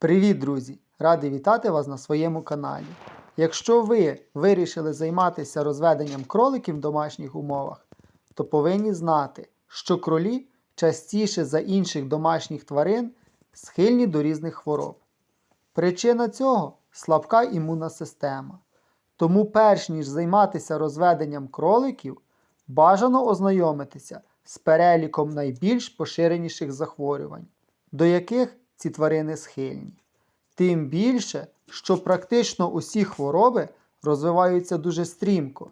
Привіт, друзі! Радий вітати вас на своєму каналі. Якщо ви вирішили займатися розведенням кроликів в домашніх умовах, то повинні знати, що кролі частіше за інших домашніх тварин схильні до різних хвороб. Причина цього слабка імунна система. Тому, перш ніж займатися розведенням кроликів, бажано ознайомитися з переліком найбільш поширеніших захворювань, до яких ці тварини схильні. Тим більше, що практично усі хвороби розвиваються дуже стрімко,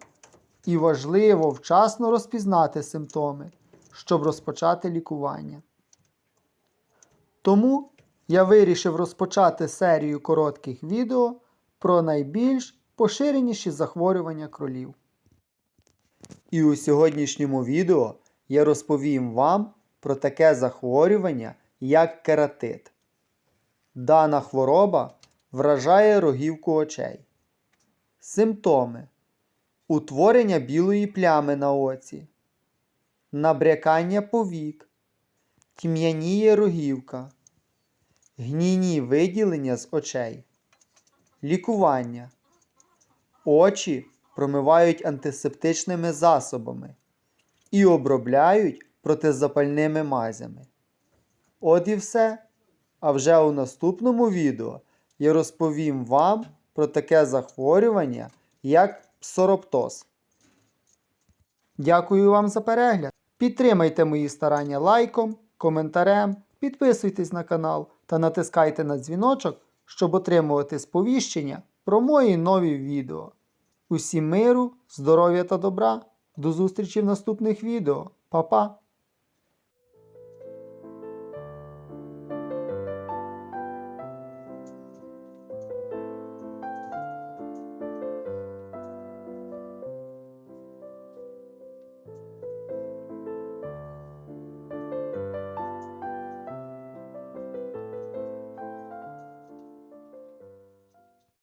і важливо вчасно розпізнати симптоми, щоб розпочати лікування. Тому я вирішив розпочати серію коротких відео про найбільш поширеніші захворювання кролів. І у сьогоднішньому відео я розповім вам про таке захворювання, як кератит. Дана хвороба вражає рогівку очей. Симптоми утворення білої плями на оці, набрякання повік, тьмяніє рогівка, гнійні виділення з очей, лікування. Очі промивають антисептичними засобами і обробляють протизапальними мазями. От і все. А вже у наступному відео я розповім вам про таке захворювання, як псороптоз. Дякую вам за перегляд. Підтримайте мої старання лайком, коментарем, підписуйтесь на канал та натискайте на дзвіночок, щоб отримувати сповіщення про мої нові відео. Усім миру, здоров'я та добра. До зустрічі в наступних відео. Па-па!